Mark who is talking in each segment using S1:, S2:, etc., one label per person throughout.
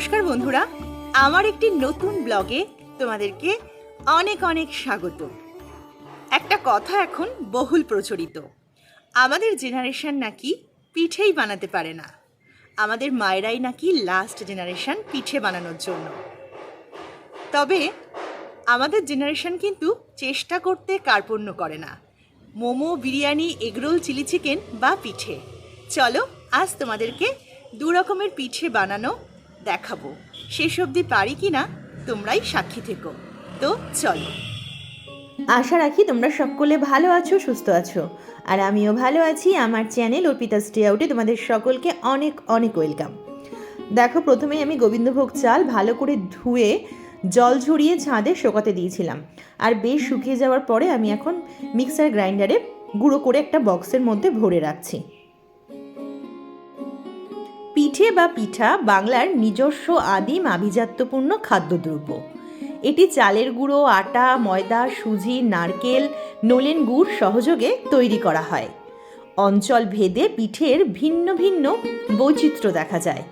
S1: নমস্কার বন্ধুরা, আমার একটি নতুন ব্লগে তোমাদেরকে অনেক অনেক স্বাগত। একটা কথা এখন বহুল প্রচলিত, আমাদের জেনারেশন নাকি পিঠেই বানাতে পারে না। আমাদের মায়েরাই নাকি লাস্ট জেনারেশন পিঠে বানানোর জন্য। তবে আমাদের জেনারেশন কিন্তু চেষ্টা করতে কার্পণ্য করে না। Momo, biryani, egg roll, chilli chicken বা পিঠে। চলো আজ তোমাদেরকে দু রকমের পিঠে বানানো দেখাবো। শেষ অবধি পারি কি না, তোমরাই সাক্ষী থেকো। তো চলো।
S2: আশা রাখি তোমরা সকলে ভালো আছো, সুস্থ আছো। আর আমিও ভালো আছি, আমার চ্যানেল অর্পিতা স্টে আউটে তোমাদের সকলকে অনেক অনেক ওয়েলকাম। দেখো প্রথমেই আমি গোবিন্দভোগ চাল ভালো করে ধুয়ে জল ঝরিয়ে ছাদে শোকাতে দিয়েছিলাম। আর বেশ শুকিয়ে যাওয়ার পরে আমি এখন মিক্সার গ্রাইন্ডারে গুঁড়ো করে একটা বক্সের মধ্যে ভরে রাখছি। পিঠে বা পিঠা বাংলার নিজস্ব আদিম আভিজাত্যপূর্ণ খাদ্যদ্রব্য। এটি চালের গুঁড়ো, আটা, ময়দা, সুজি, নারকেল, নলেন গুড় সহযোগে তৈরি করা হয়। অঞ্চল ভেদে পিঠের ভিন্ন ভিন্ন বৈচিত্র্য দেখা যায়।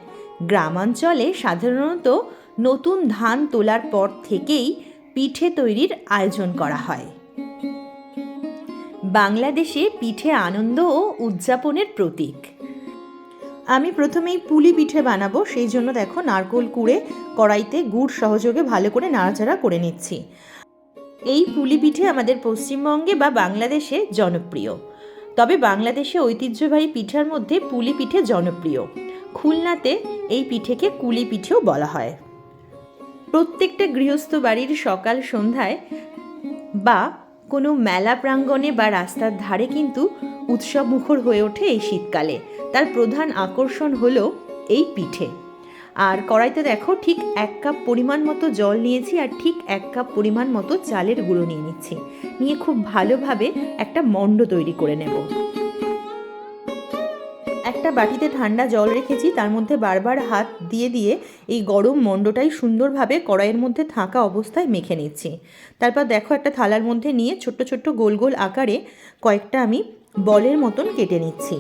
S2: গ্রামাঞ্চলে সাধারণত নতুন ধান তোলার পর থেকেই পিঠে তৈরির আয়োজন করা হয়। বাংলাদেশে পিঠে আনন্দ ও উদযাপনের প্রতীক। আমি প্রথমেই পুলি পিঠে বানাবো, সেই জন্য দেখো নারকোল কুড়ে কড়াইতে গুড় সহযোগে ভালো করে নাড়াচাড়া করে নিচ্ছি। এই পুলি পিঠে আমাদের পশ্চিমবঙ্গে বা বাংলাদেশে জনপ্রিয়। তবে বাংলাদেশে ঐতিহ্যবাহী পিঠার মধ্যে পুলি পিঠে জনপ্রিয়। খুলনাতে এই পিঠেকে কুলি পিঠেও বলা হয়। প্রত্যেকটা গৃহস্থ বাড়ির সকাল সন্ধ্যায় বা কোনো মেলা প্রাঙ্গণে বা রাস্তার ধারে কিন্তু উৎসব মুখর হয়ে ওঠে এই শীতকালে। তার প্রধান আকর্ষণ হলো এই পিঠে। আর কড়াইতে দেখো ঠিক এক কাপ পরিমাণ মতো জল নিয়েছি আর ঠিক এক কাপ পরিমাণ মতো চালের গুঁড়ো নিয়ে নিচ্ছি। নিয়ে খুব ভালোভাবে একটা মণ্ড তৈরি করে নেব। একটা বাটিতে ঠান্ডা জল রেখেছি, তার মধ্যে বারবার হাত দিয়ে দিয়ে এই গরম মণ্ডটাই সুন্দরভাবে কড়াইয়ের মধ্যে থাকা অবস্থায় মেখে নিচ্ছি। তারপর দেখো একটা থালার মধ্যে নিয়ে ছোট্ট ছোট্ট গোল গোল আকারে কয়েকটা আমি বলের মতন কেটে নিচ্ছি।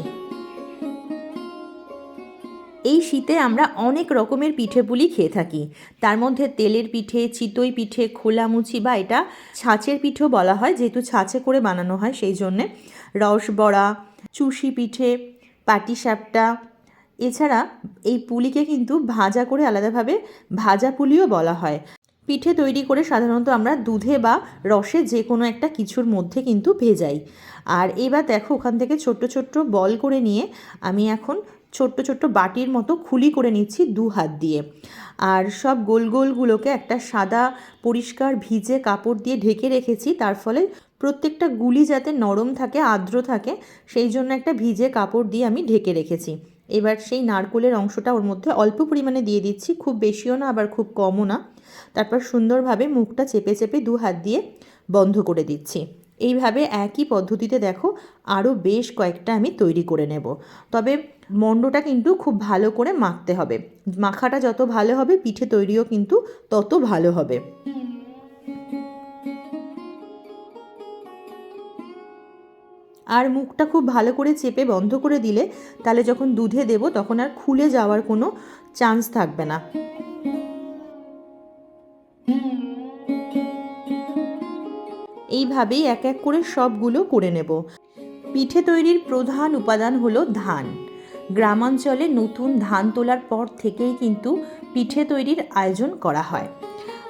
S2: এই শীতে আমরা অনেক রকমের পিঠে পুলি খেয়ে থাকি। তার মধ্যে তেলের পিঠে, চিতই পিঠে খোলামুচি বা এটা ছাঁচের পিঠেও বলা হয়, যেহেতু ছাঁচে করে বানানো হয় সেই জন্যে। রসবড়া চুষি পিঠে পাটিসাপটা এছাড়া এই পুলিকে কিন্তু ভাজা করে আলাদাভাবে ভাজা পুলিও বলা হয়। পিঠে তৈরি করে সাধারণত আমরা দুধে বা রসে যে কোনো একটা কিছুর মধ্যে কিন্তু ভেজাই। আর এবার দেখো ওখান থেকে ছোট্ট ছোট্ট বল করে নিয়ে আমি এখন ছোট্ট ছোট্ট বাটির মতো খুলি করে নিচ্ছি দু হাত দিয়ে। আর সব গোল গোলগুলোকে একটা সাদা পরিষ্কার ভিজে কাপড় দিয়ে ঢেকে রেখেছি, তার ফলে প্রত্যেকটা গুলি যাতে নরম থাকে, আর্দ্র থাকে, সেই জন্য একটা ভিজে কাপড় দিয়ে আমি ঢেকে রেখেছি। এবার সেই নারকোলের অংশটা ওর মধ্যে অল্প পরিমাণে দিয়ে দিচ্ছি, খুব বেশিও না, আবার খুব কমও না। তারপর সুন্দরভাবে মুখটা চেপে চেপে দু হাত দিয়ে বন্ধ করে দিচ্ছি। এইভাবে একই পদ্ধতিতে দেখো, আরও বেশ কয়েকটা আমি তৈরি করে নেব। তবে মণ্ডটা কিন্তু খুব ভালো করে মাখতে হবে। মাখাটা যত ভালো হবে, পিঠে তৈরিও কিন্তু তত ভালো হবে। আর মুখটা খুব ভালো করে চেপে বন্ধ করে দিলে, তাহলে যখন দুধে দেব, তখন আর খুলে যাওয়ার কোনো চান্স থাকবে না। এইভাবেই এক এক করে সবগুলো করে নেব। পিঠে তৈরির প্রধান উপাদান হলো ধান। গ্রামাঞ্চলে নতুন ধান তোলার পর থেকেই কিন্তু পিঠে তৈরির আয়োজন করা হয়।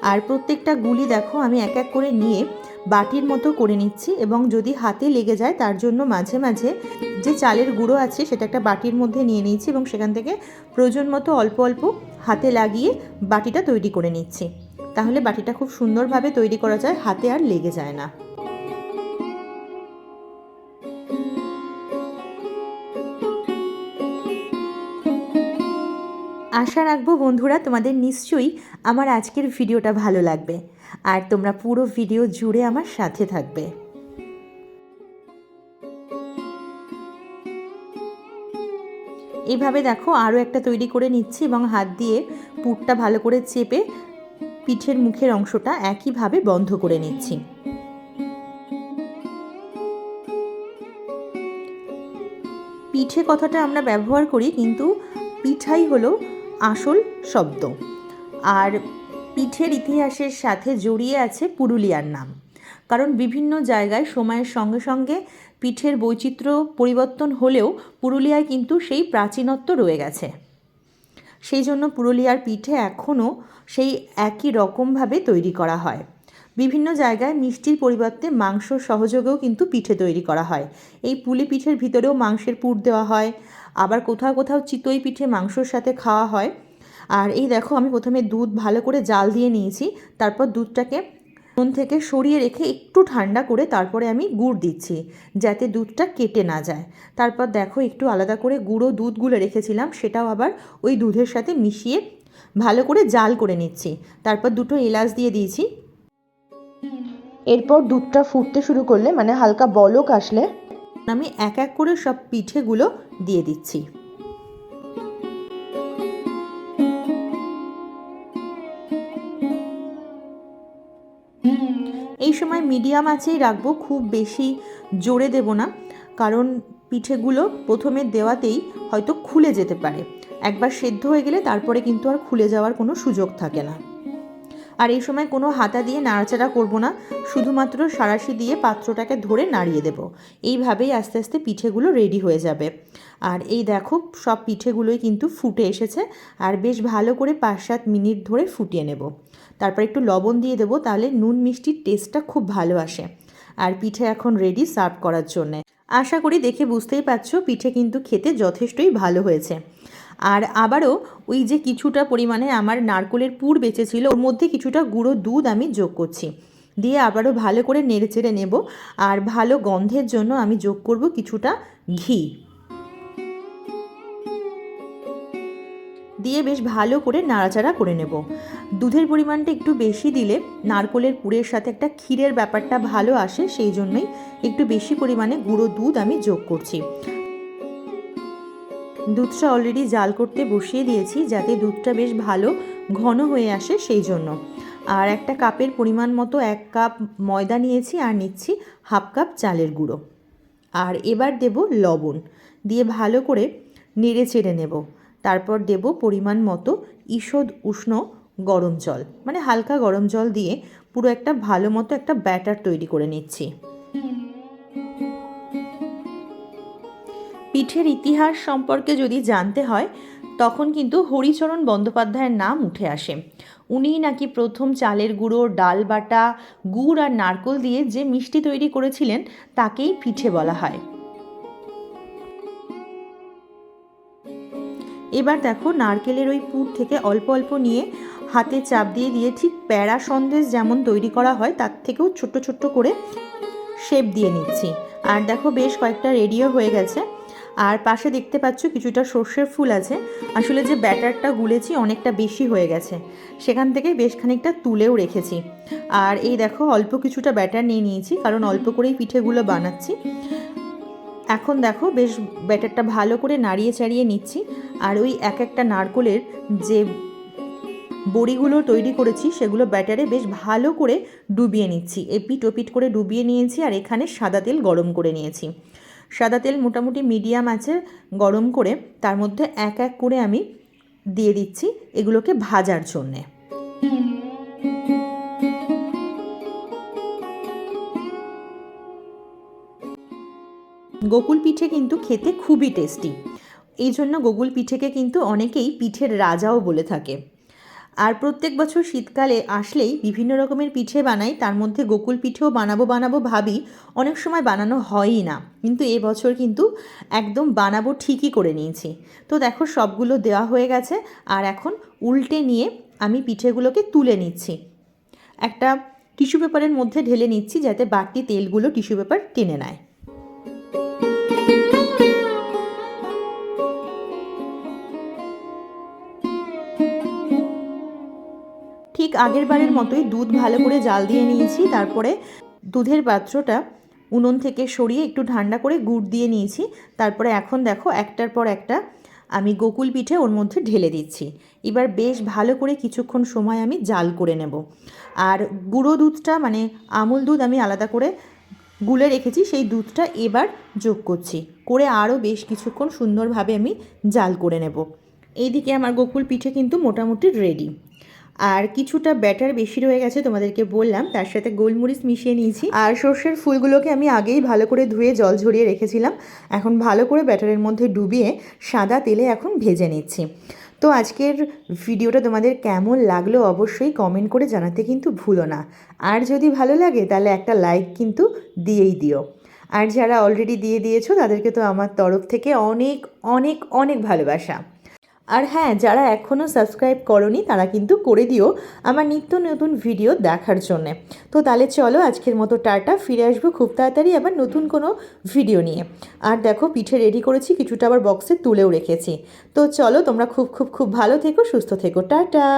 S2: আর প্রত্যেকটা গুলি দেখো, আমি এক এক করে নিয়ে বাটির মতো করে নিচ্ছি এবং যদি হাতে লেগে যায় তার জন্য মাঝে মাঝে যে চালের গুঁড়ো আছে সেটা একটা বাটির মধ্যে নিয়ে নিয়েছি এবং সেখান থেকে প্রয়োজন মতো অল্প অল্প হাতে লাগিয়ে বাটিটা তৈরি করে নিচ্ছি। তাহলে বাটিটা খুব সুন্দরভাবে তৈরি করা যায়, হাতে আর লেগে যায় না। আশা রাখব বন্ধুরা, তোমাদের নিশ্চয়ই আমার আজকের ভিডিওটা ভালো লাগবে। আর তোমরা পুরো ভিডিও জুড়ে আমার সাথে থাকবে। এইভাবে দেখো আরও একটা তৈরি করে নিচ্ছি এবং হাত দিয়ে পুরটা ভালো করে চেপে পিঠের মুখের অংশটা একইভাবে বন্ধ করে নিচ্ছি। পিঠে কথাটা আমরা ব্যবহার করি, কিন্তু পিঠাই হলো আসল শব্দ। আর পিঠের ইতিহাসের সাথে জড়িয়ে আছে পুরুলিয়ার নাম। কারণ বিভিন্ন জায়গায় সময়ের সঙ্গে সঙ্গে পিঠের বৈচিত্র্য পরিবর্তন হলেও পুরুলিয়ায় কিন্তু সেই প্রাচীনত্ব রয়ে গেছে। সেই জন্য পুরুলিয়ার পিঠে এখনও সেই একই রকমভাবে তৈরি করা হয়। বিভিন্ন জায়গায় মিষ্টির পরিবর্তে মাংস সহযোগেও কিন্তু পিঠে তৈরি করা হয়। এই পুলি পিঠের ভিতরেও মাংসের পুর দেওয়া হয়, আবার কোথাও কোথাও চিতই পিঠে মাংসর সাথে খাওয়া হয়। আর এই দেখো, আমি প্রথমে দুধ ভালো করে জাল দিয়ে নিয়েছি, তারপর দুধটাকে নুন থেকে সরিয়ে রেখে একটু ঠান্ডা করে তারপরে আমি গুড় দিচ্ছি, যাতে দুধটা কেটে না যায়। তারপর দেখো, একটু আলাদা করে গুঁড়ো দুধ গুলে রেখেছিলাম, সেটাও আবার ওই দুধের সাথে মিশিয়ে ভালো করে জাল করে নিচ্ছি। তারপর দুটো এলাচ দিয়ে দিয়েছি
S3: এরপর দুধটা ফুটতে শুরু করলে মানে হালকা বলক আসলে,
S2: আমি এক এক করে সব পিঠেগুলো দিয়ে দিচ্ছি। এই সময় মিডিয়াম আছেই রাখব, খুব বেশি জোরে দেব না, কারণ পিঠেগুলো প্রথমে দেওয়াতেই হয়তো খুলে যেতে পারে। একবার সেদ্ধ হয়ে গেলে তারপরে কিন্তু আর খুলে যাওয়ার কোনো সুযোগ থাকে না। আর এই সময় কোনো হাতা দিয়ে নাড়াচাড়া করব না, শুধুমাত্র সারাশি দিয়ে পাত্রটাকে ধরে নাড়িয়ে দেব। এইভাবেই আস্তে আস্তে পিঠেগুলো রেডি হয়ে যাবে। আর এই দেখো, সব পিঠেগুলোই কিন্তু ফুটে এসেছে আর বেশ ভালো করে পাঁচ সাত মিনিট ধরে ফুটিয়ে নেব। তারপর একটু লবণ দিয়ে দেবো, তাহলে নুন মিষ্টির টেস্টটা খুব ভালো আসে। আর পিঠে এখন রেডি সার্ভ করার জন্যে। আশা করি দেখে বুঝতেই পারছ, পিঠে কিন্তু খেতে যথেষ্টই ভালো হয়েছে। আর আবারও ওই যে কিছুটা পরিমাণে আমার নারকোলের পুর বেঁচেছিল ওর মধ্যে কিছুটা গুঁড়ো দুধ আমি যোগ করছি। দিয়ে আবারও ভালো করে নেড়ে চেড়ে নেব আর ভালো গন্ধের জন্য আমি যোগ করব কিছুটা ঘি। দিয়ে বেশ ভালো করে নাড়াচাড়া করে নেব। দুধের পরিমাণটা একটু বেশি দিলে নারকোলের পুরের সাথে একটা ক্ষীরের ব্যাপারটা ভালো আসে, সেই জন্যই একটু বেশি পরিমাণে গুঁড়ো দুধ আমি যোগ করছি। দুধটা অলরেডি জাল করতে বসিয়ে দিয়েছি যাতে দুধটা বেশ ভালো ঘন হয়ে আসে সেই জন্য। আর একটা কাপের পরিমাণ মতো এক কাপ ময়দা নিয়েছি আর নিচ্ছি হাফ কাপ চালের গুঁড়ো। আর এবার দেব লবণ। দিয়ে ভালো করে নেড়ে চেড়ে নেব। তারপর দেব পরিমাণ মতো ঈষদ উষ্ণ গরম জল। মানে হালকা গরম জল দিয়ে পুরো একটা ভালো মতো একটা ব্যাটার তৈরি করে নিচ্ছি। পিঠের ইতিহাস সম্পর্কে যদি জানতে হয়, তখন কিন্তু হরিচরণ বন্দ্যোপাধ্যায়ের নাম উঠে আসে। উনিই নাকি প্রথম চালের গুঁড়ো, ডাল বাটা, গুড় আর নারকোল দিয়ে যে মিষ্টি তৈরি করেছিলেন, তাকেই পিঠে বলা হয়। এবার দেখো নারকেলের ওই পুর থেকে অল্প অল্প নিয়ে হাতে চাপ দিয়ে দিয়ে ঠিক প্যাড়া সন্দেশ যেমন তৈরি করা হয়, তার থেকেও ছোট্ট ছোট্ট করে শেপ দিয়ে নিচ্ছি। আর দেখো বেশ কয়েকটা রেডিও হয়ে গেছে। আর পাশে দেখতে পাচ্ছ কিছুটা সর্ষের ফুল আছে। আসলে যে ব্যাটারটা গুলেছি অনেকটা বেশি হয়ে গেছে। সেখান থেকে বেশ খানিকটা তুলেও রেখেছি। আর এই দেখো, অল্প কিছুটা ব্যাটার নিয়ে নিয়েছি, কারণ অল্প করেই পিঠেগুলো বানাচ্ছি। এখন দেখো, বেশ ব্যাটারটা ভালো করে নাড়িয়ে চাড়িয়ে নিচ্ছি। আর ওই এক একটা নারকোলের যে বড়িগুলো তৈরি করেছি, সেগুলো ব্যাটারে বেশ ভালো করে ডুবিয়ে নিচ্ছি। এপিট ওপিট করে ডুবিয়ে নিয়েছি আর এখানে সাদা তেল গরম করে নিয়েছি। সাদা তেল মোটামুটি মিডিয়াম আছে, গরম করে তার মধ্যে এক এক করে আমি দিয়ে দিচ্ছি এগুলোকে ভাজার জন্যে। গোকুল পিঠে কিন্তু খেতে খুবই টেস্টি। এই জন্য গোকুল পিঠেকে কিন্তু অনেকেই পিঠের রাজাও বলে থাকে। আর প্রত্যেক বছর শীতকালে আসলেই বিভিন্ন রকমের পিঠে বানাই, তার মধ্যে গোকুল পিঠেও বানাবো বানাবো ভাবি, অনেক সময় বানানো হয়ই না। কিন্তু এবছর কিন্তু একদম বানাবো ঠিকই করে নিয়েছি। তো দেখো সবগুলো দেওয়া হয়ে গেছে, আর এখন উল্টে নিয়ে আমি পিঠেগুলোকে তুলে নিচ্ছি। একটা টিস্যু পেপারের মধ্যে ঢেলে নিচ্ছি যাতে বাড়তি তেলগুলো টিস্যু পেপার টেনে নেয়। আগের বারের মতোই দুধ ভালো করে জাল দিয়ে নিয়েছি, তারপরে দুধের পাত্রটা উনুন থেকে সরিয়ে একটু ঠান্ডা করে গুড় দিয়ে নিয়েছি, তারপরে এখন দেখো একটার পর একটা আমি গোকুল পিঠে ওর মধ্যে ঢেলে দিচ্ছি। এবার বেশ ভালো করে কিছুক্ষণ সময় আমি জাল করে নেব। আর গুঁড়ো দুধটা মানে আমুল দুধ আমি আলাদা করে গুলে রেখেছি, সেই দুধটা এবার যোগ করছি। করে আরও বেশ কিছুক্ষণ সুন্দরভাবে আমি জাল করে নেব। এইদিকে আমার গোকুল পিঠে কিন্তু মোটামুটি রেডি আর কিছুটা ব্যাটার বেশি রয়ে গেছে তোমাদেরকে বললাম, তার সাথে গোলমরিচ মিশিয়ে নিয়েছি। আর সর্ষের ফুলগুলোকে আমি আগেই ভালো করে ধুয়ে জল ঝরিয়ে রেখেছিলাম, এখন ভালো করে ব্যাটারের মধ্যে ডুবিয়ে সাদা তেলে এখন ভেজে নিচ্ছি। তো আজকের ভিডিওটা তোমাদের কেমন লাগল অবশ্যই কমেন্ট করে জানাতে কিন্তু ভুলো না। আর যদি ভালো লাগে তাহলে একটা লাইক কিন্তু দিয়েই দিও। আর যারা অলরেডি দিয়ে দিয়েছ তাদেরকে তো আমার তরফ থেকে অনেক অনেক অনেক ভালোবাসা। আর হ্যাঁ যারা এখনও সাবস্ক্রাইব করনি, তারা কিন্তু করে দিও আমার নিত্য নতুন ভিডিও দেখার জন্যে। তো তাহলে চলো আজকের মতো টাটা, ফিরে আসব খুব তাড়াতাড়ি আবার নতুন কোনো ভিডিও নিয়ে। আর দেখো, পিঠে রেডি করেছি, কিছুটা আবার বক্সে তুলেও রেখেছি। তো চলো তোমরা খুব খুব খুব ভালো থেকো, সুস্থ থেকো। টাটা!